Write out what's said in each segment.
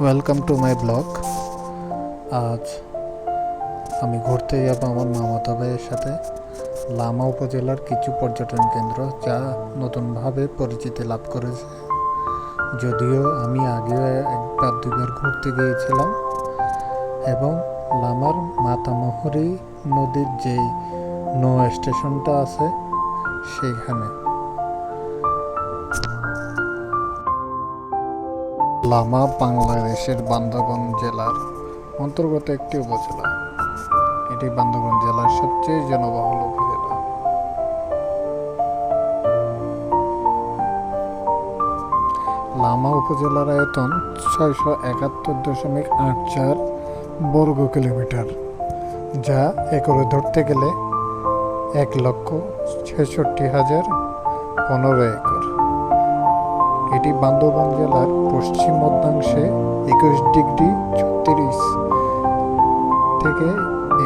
Welcome to my blog আজ আমি ঘুরতে যাব আমার মামাতো ভাইয়ের সাথে, লামা উপজেলার কিছু পর্যটন কেন্দ্র যা নতুনভাবে পরিচিতি লাভ করেছে। যদিও আমি আগেও একবার দুবার ঘুরতে গিয়েছিলাম এবং লামার মাতামহরি নদীর যেই নৌ স্টেশনটা আছে সেখানে লামা বাংলাদেশের বান্দরবান জেলার অন্তর্গত একটি উপজেলা। এটি বান্দরবান জেলার সবচেয়ে জনবহুল উপজেলা। লামা উপজেলার আয়তন ছয়শো একাত্তর দশমিক আট চার বর্গ কিলোমিটার, যা একরে ধরতে গেলে এক লক্ষ ছেষট্টি হাজার পনেরো একর। এটি বান্দরবান জেলার পশ্চিম মধ্যাংশে একুশ ডিগ্রি ছত্রিশ থেকে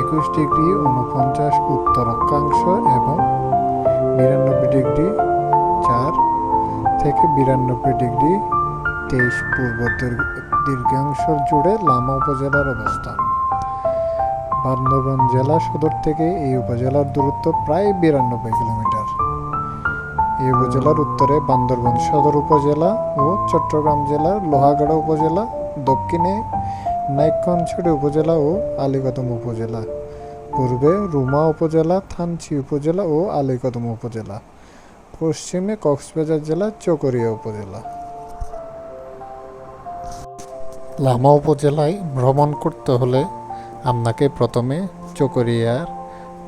একুশ ডিগ্রি উনপঞ্চাশ উত্তর অক্ষাংশ এবং বিরানব্বই ডিগ্রি চার থেকে বিরানব্বই ডিগ্রি তেইশ পূর্ব দীর্ঘাংশ জুড়ে লামা উপজেলার অবস্থান। বান্দরবান জেলা সদর থেকে এই উপজেলার দূরত্ব প্রায় বিরানব্বই কিলোমিটার। এই উপজেলার উত্তরে বান্দরবান সদর উপজেলা ও চট্টগ্রাম জেলার লোহাগাড়া উপজেলা, দক্ষিণে নাইক্ষণছড়ি উপজেলা ও আলীকদম উপজেলা, পূর্বে রুমা উপজেলা, থানচি উপজেলা ও আলীকদম উপজেলা, পশ্চিমে কক্সবাজার জেলা, চকরিয়া উপজেলা। লামা উপজেলায় ভ্রমণ করতে হলে আপনাকে প্রথমে চকরিয়ার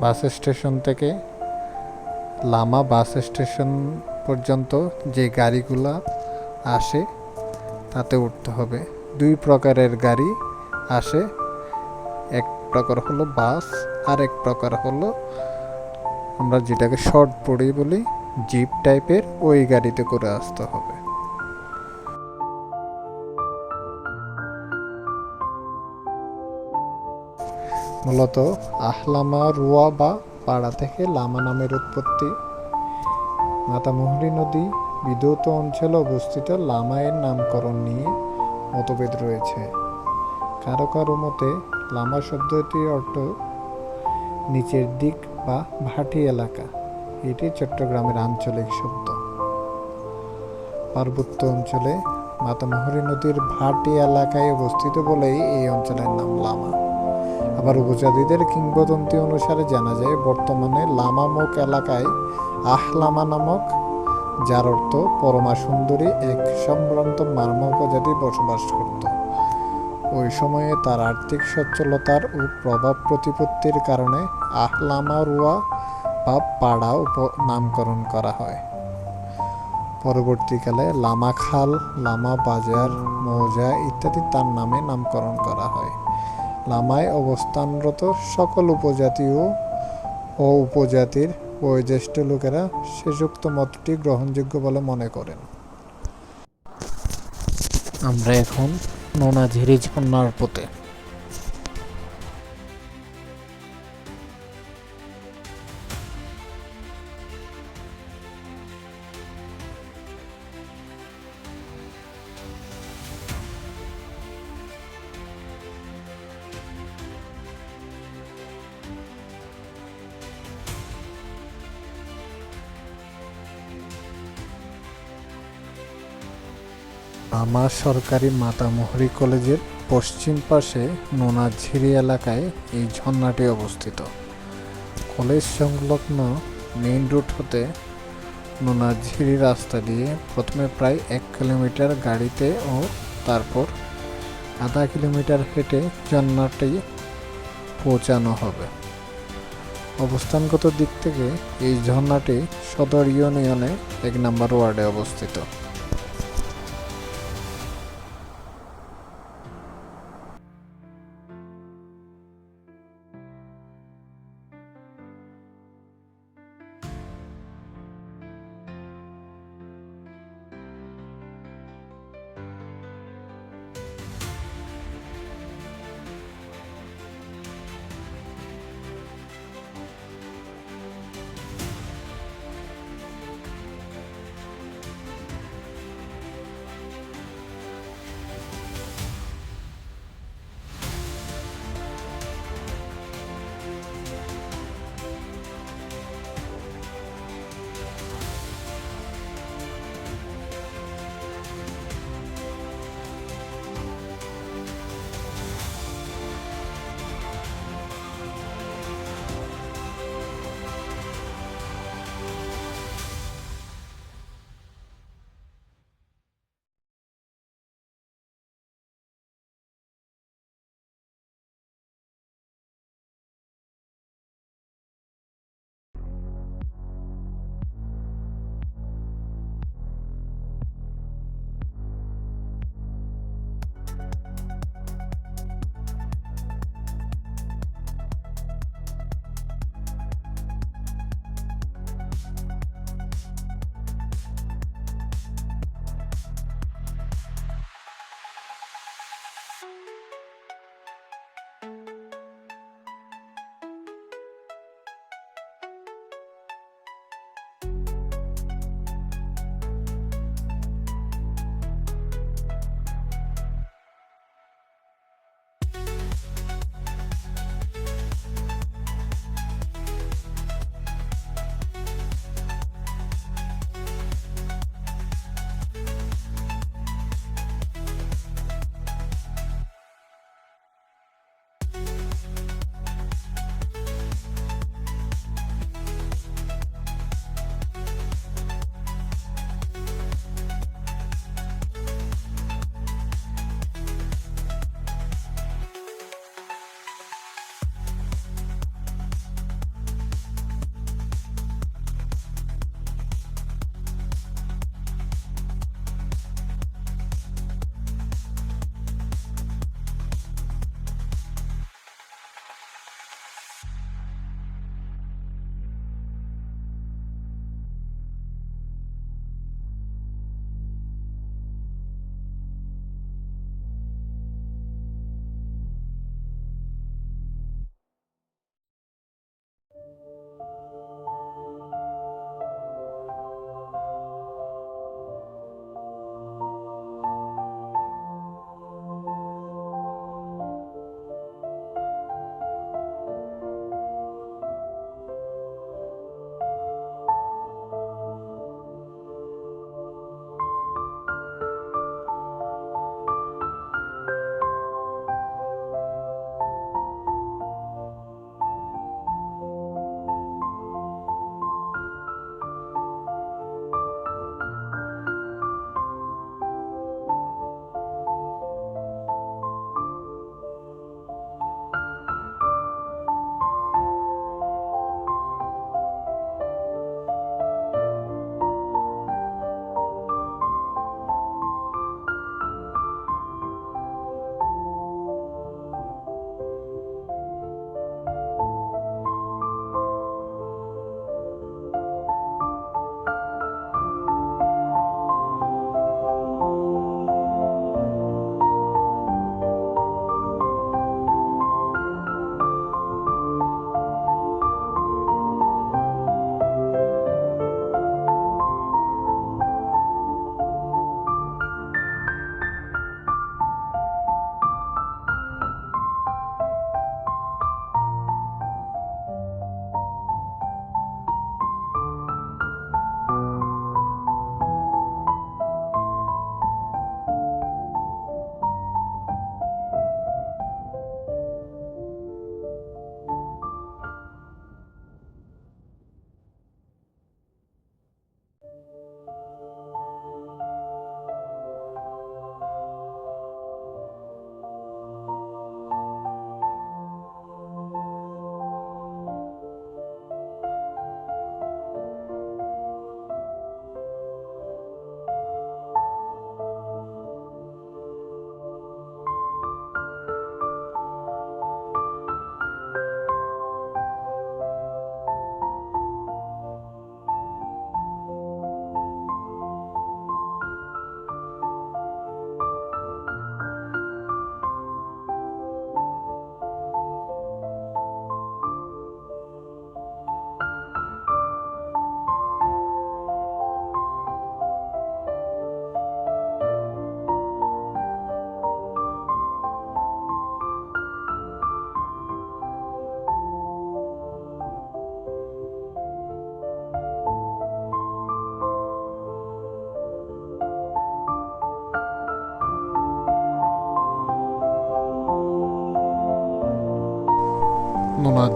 বাস স্টেশন থেকে লামা বাস স্টেশন পর্যন্ত যে গাড়িগুলা আসে, তাতে উঠতে হবে। দুই প্রকারের গাড়ি আসে। এক প্রকার হলো বাস, আর এক প্রকার হলো আমরা যেটাকে শর্ট পড়ি বলি, জিপ টাইপের, ওই গাড়িতে করে আসতে হবে। মূলত আহলামা রুয়া বা পাড়া থেকে লামা নামের উৎপত্তি। মাতামুহুরী নদী বিধৌত অঞ্চলে অবস্থিত লামায়ের নামকরণ নিয়ে মতভেদ রয়েছে। কারও কারও মতে, লামা শব্দটির অর্থ নিচের দিক বা ভাটি এলাকা। এটি চট্টগ্রামের আঞ্চলিক শব্দ। পার্বত্য অঞ্চলে মাতামুহুরী নদীর ভাটি এলাকায় অবস্থিত বলেই এই অঞ্চলের নাম লামা। আবার উপজাতিদের কিংবদন্তি অনুসারে জানা যায়, বর্তমানে লামামুখ এলাকায় আহলামা নামক, যার অর্থ পরমা সুন্দরী এক সম্ভ্রান্ত মার্মা উপজাতি বসবাস করত। ওই সময়ে তার আর্থিক সচ্ছলতার ও প্রভাব প্রতিপত্তির কারণে আহলামা রুয়া বা পাড়া উপ নামকরণ করা হয়। পরবর্তীকালে লামা খাল, লামা বাজার, মৌজা ইত্যাদি তার নামে নামকরণ করা হয়। লামায় অবস্থানরত সকল উপজাতি ও উপজাতির বয়োজ্যেষ্ঠ লোকেরা শেষোক্ত মতটি গ্রহণযোগ্য বলে মনে করেন। আমরা এখন নোনা ঝিরিজ কন্যার পথে। আমার সরকারি মাতামোহরি কলেজের পশ্চিম পাশে নোনাঝিরি এলাকায় এই ঝর্ণাটি অবস্থিত। কলেজ সংলগ্ন মেইন রোড হতে নোনাঝিরি রাস্তা দিয়ে প্রথমে প্রায় এক কিলোমিটার গাড়িতে ও তারপর আধা কিলোমিটার হেঁটে ঝর্ণাটি পৌঁছানো হবে। অবস্থানগত দিক থেকে এই ঝর্ণাটি সদর ইউনিয়নে এক নম্বর ওয়ার্ডে অবস্থিত।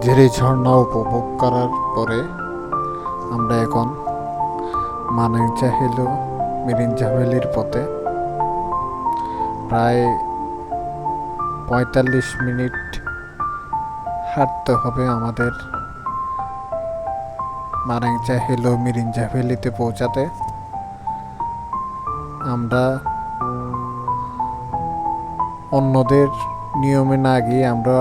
নোনাঝিরি ঝর্ণা উপভোগ করার পরে আমরা এখন মানিক চাহিল মিরিঞ্জা পথে। প্রায় পঁয়তাল্লিশ মিনিট হাঁটতে হবে আমাদের মানিকজা হিলো মিরিঞ্জা পৌঁছাতে। আমরা অন্যদের নিয়মে না গিয়ে আমরা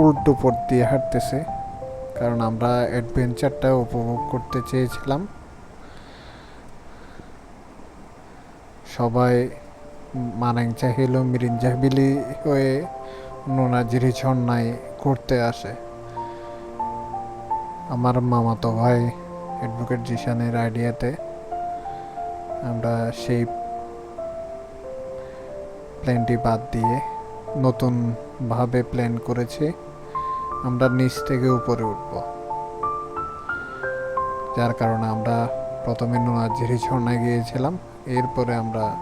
উল্টো পথ দিয়ে হাঁটতেছি, কারণ আমরা অ্যাডভেঞ্চারটা উপভোগ করতে চেয়েছিলাম। সবাই মানাংচা হিলো মিরিঞ্জা বিলি হয়ে নোনাজিরি ঝর্ণায় ঘুরতে আসে। আমার মামাতো ভাই অ্যাডভোকেট জিশানের আইডিয়াতে আমরা সেই প্ল্যানটি বাদ দিয়ে নতুনভাবে প্ল্যান করেছি, আমরা নিচ থেকে উপরে উঠব। যার কারণে আমরা প্রথমে নোনাঝিরি ঝর্ণায় গিয়েছিলাম, এরপরে আমরা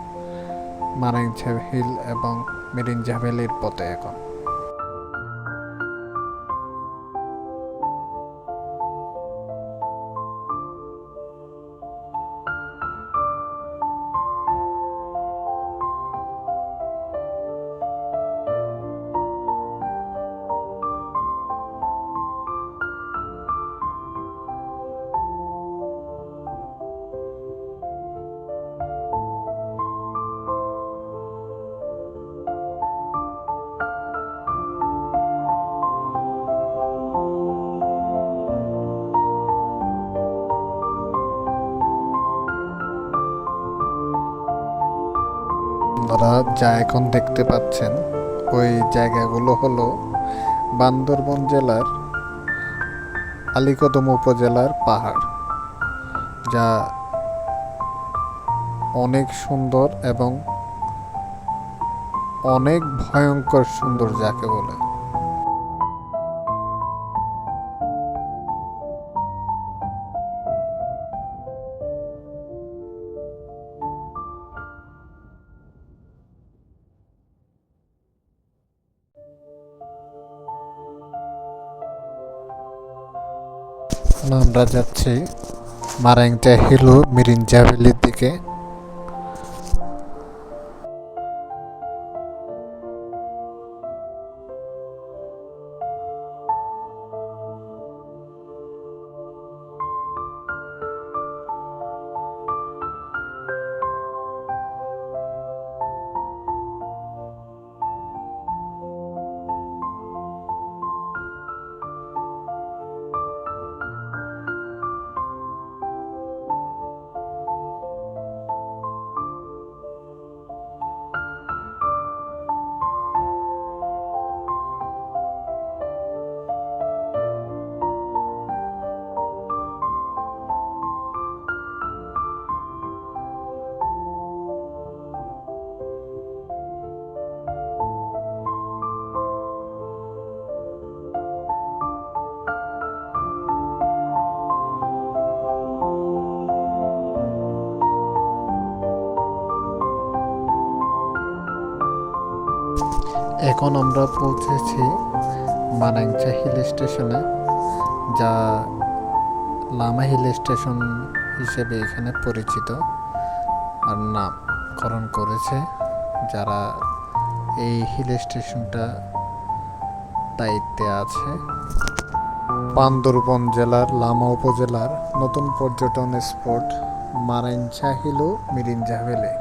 মারাইঞ্ছা হিল এবং মেরিন ভ্যালির পথে এখন। যা এখন দেখতে পাচ্ছেন, ওই জায়গাগুলো হলো বান্দরবন জেলার আলিকদম উপজেলার পাহাড়, যা অনেক সুন্দর এবং অনেক ভয়ঙ্কর সুন্দর যাকে বলে। আমরা যাচ্ছি মারাংটা হিলু মিরিঞ্জা ভ্যালির দিকে। এখন আমরা পৌঁছেছি মানাংচা হিল স্টেশনে যা লামা হিল স্টেশন হিসেবে এখানে পরিচিত। আর নামকরণ করেছে যারা এই হিল স্টেশনটা দায়িত্বে আছে। বান্দরবন জেলার, লামা উপজেলার নতুন পর্যটন স্পট মারাইঞ্চা হিলু মিরিঞ্জা ভ্যালি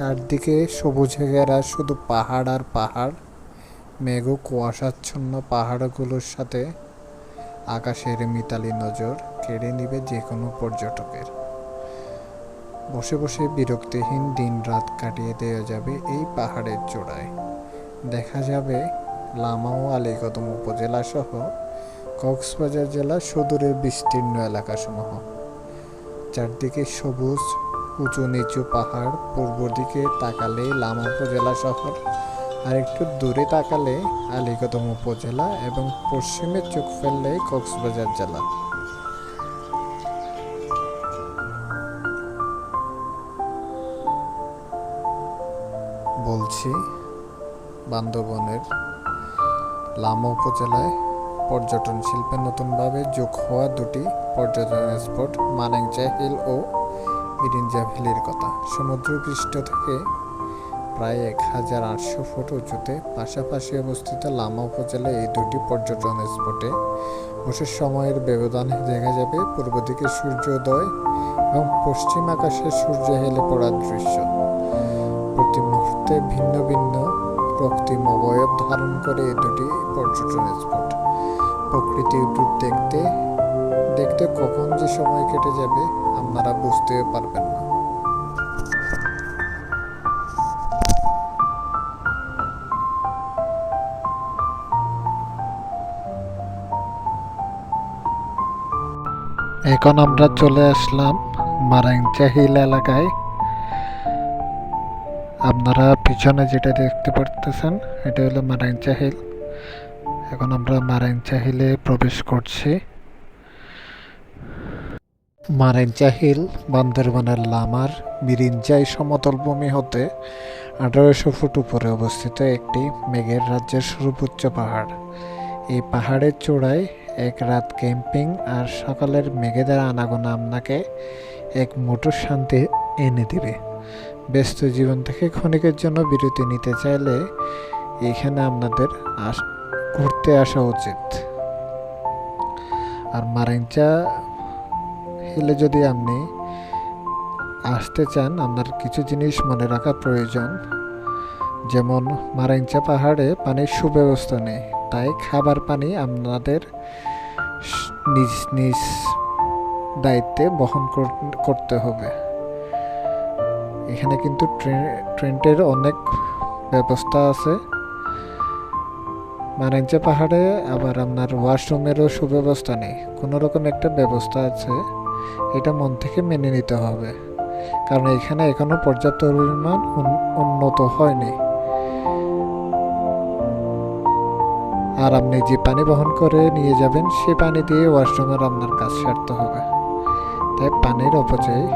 চারদিকে সবুজে ঘেরা শুধু পাহাড় আর পাহাড়। মেঘ কুয়াশাচ্ছন্ন পাহাড়গুলোর সাথে আকাশের মিতালি নজর কেড়ে নিবে যে কোনো পর্যটকের। বসে বসে বিরক্তিহীন দিন রাত কাটিয়ে দেওয়া যাবে এই পাহাড়ের চূড়ায়। দেখা যাবে লামা ও আলীকদম উপজেলা সহ কক্সবাজার জেলার সুদূরের বিস্তীর্ণ এলাকাসমূহ। চারদিকে সবুজ উঁচু নিচু পাহাড় পূর্ব দিকে তাকালে লামা উপজেলা শহর আর একটু দূরে তাকালে আলীকদম উপজেলা এবং পশ্চিমে চোখ ফেললে কক্সবাজার জেলা। বলছি বান্দরবনের লামা উপজেলায় পর্যটন শিল্পে নতুনভাবে যোগ হওয়া দুটি পর্যটন স্পট, মানেংচা হিল ও মিরিঞ্জা ভ্যালির কথা। সমুদ্রপৃষ্ঠ থেকে প্রায় এক হাজার আটশো ফুট উঁচুতে পাশাপাশি অবস্থিত লামা উপজেলায় এই দুটি পর্যটন স্পটে বসের সময়ের ব্যবধানে দেখা যাবে। পূর্ব দিকে সূর্যোদয় এবং পশ্চিম আকাশে সূর্য হেলে পড়ার দৃশ্য। প্রতি মুহূর্তে ভিন্ন ভিন্ন রক্তিম অবয়ব ধারণ করে এই দুটি পর্যটন স্পট। প্রকৃতির রূপ দেখতে দেখতে কখন যে সময় কেটে যাবে আপনারা বুঝতেও পারবেন না। এখন আমরা চলে আসলাম মারাংচা হিল এলাকায়। আপনারা পিছনে যেটা দেখতে পারতেছেন, এটা হলো মারাংচা হিল এখন আমরা মারাংচা হিলে প্রবেশ করছি। মারাংচা হিল বান্দরবানের লামার মিরিঞ্জাই সমতল ভূমি হতে আঠারোশো ফুট উপরে অবস্থিত একটি মেঘের রাজ্যের সর্বোচ্চ পাহাড়। এই পাহাড়ের চূড়ায় এক রাত ক্যাম্পিং আর সকালের মেঘেদের আনাগোনা আপনাকে এক মোটর শান্তি এনে দিবে। ব্যস্ত জীবন থেকে ক্ষণিকের জন্য বিরতি নিতে চাইলে এখানে আপনাদের ঘুরতে আসা উচিত। আর মারেঞ্চা হিলে যদি আপনি আসতে চান, আপনার কিছু জিনিস মনে রাখা প্রয়োজন। যেমন মারাইঞ্চা পাহাড়ে পানির সুব্যবস্থা নেই, তাই খাবার পানি আপনাদের নিজ নিজ দায়িত্বে বহন কর- করতে হবে। এখানে কিন্তু ট্রে- ট্রেন্টের অনেক ব্যবস্থা আছে। মারেঞ্চা পাহাড়ে আবার আপনার ওয়াশরুমেরও সুব্যবস্থা নেই। কোনো রকম একটা ব্যবস্থা আছে। এটা মন থেকে মেনে নিতে হবে। কারণ এখানে এখনও পর্যাপ্ত পরিমাণ উন্নত হয়নি। আর আপনি যে পানি বহন করে নিয়ে যাবেন, সে পানি দিয়ে ওয়াশরুমের আপনার কাজ সারতে হবে। তাই পানির অপচয়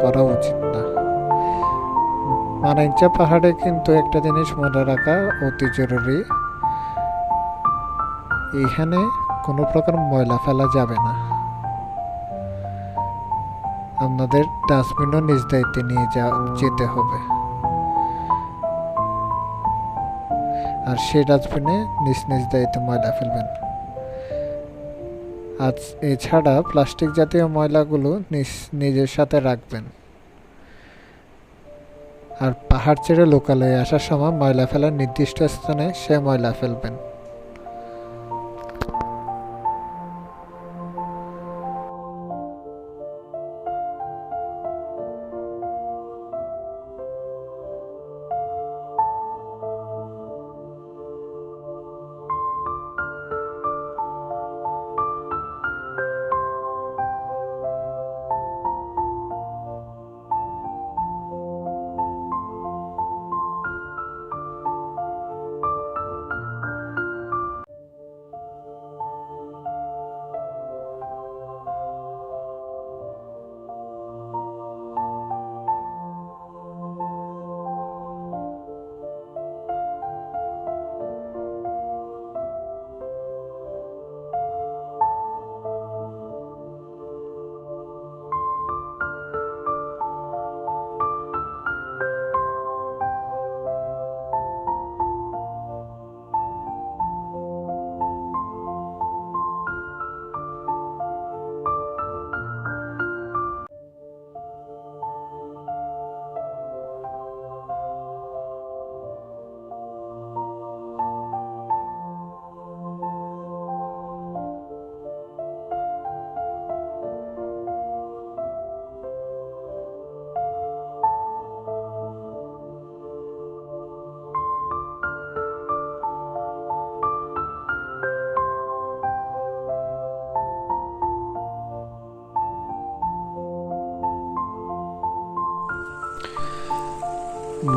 করা উচিত না। মানাইঞ্চা পাহাড়ে কিন্তু একটা জিনিস মনে রাখা অতি জরুরি। এখানে কোনো প্রকার ময়লা ফেলা যাবে না। আপনাদের ডাস্টবিনও নিজ দায়িত্বে নিয়ে যা যেতে হবে। আর সেই ডাস্টবিনে নিজ নিজ দায়িত্বে ময়লা ফেলবেন। আর এছাড়া প্লাস্টিক জাতীয় ময়লাগুলো নিজ নিজের সাথে রাখবেন। আর পাহাড় ছেড়ে লোকালয়ে আসার সময় ময়লা ফেলার নির্দিষ্ট স্থানে সে ময়লা ফেলবেন।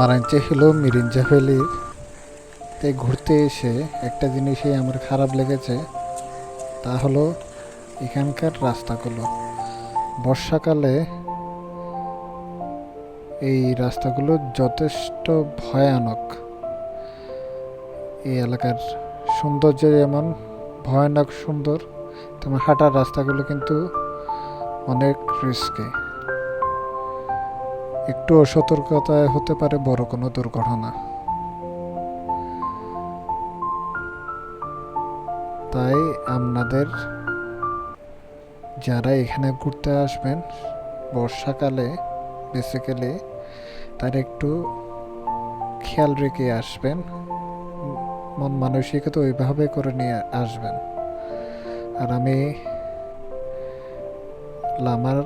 মারাঞ্চে হলো মিরিঞ্জা ভ্যালির তে ঘুরতে এসে একটা জিনিসই আমার খারাপ লেগেছে, তা হলো এখানকার রাস্তাগুলো। বর্ষাকালে এই রাস্তাগুলো যথেষ্ট ভয়ানক। এই এলাকার সৌন্দর্য যেমন ভয়ানক সুন্দর, তেমন হাঁটার রাস্তাগুলো কিন্তু অনেক রিস্কে একটু অসতর্কতায় হতে পারে বড় কোনো দুর্ঘটনা। তাই আপনাদের যারা এখানে ঘুরতে আসবেন, বর্ষাকালে বেসিক্যালি তার একটু খেয়াল রেখে আসবেন, মন মানসিকতা ওইভাবে করে নিয়ে আসবেন। আর আমি লামার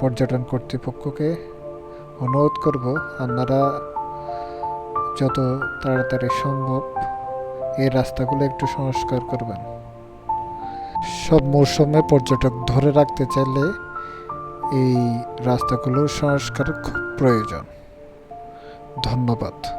পর্যটন কর্তৃপক্ষকে অনুরোধ করব, আপনারা যত তাড়াতাড়ি সম্ভব এই রাস্তাগুলো একটু সংস্কার করবেন। সব মৌসুমে পর্যটক ধরে রাখতে চাইলে এই রাস্তাগুলো সংস্কার খুব প্রয়োজন। ধন্যবাদ।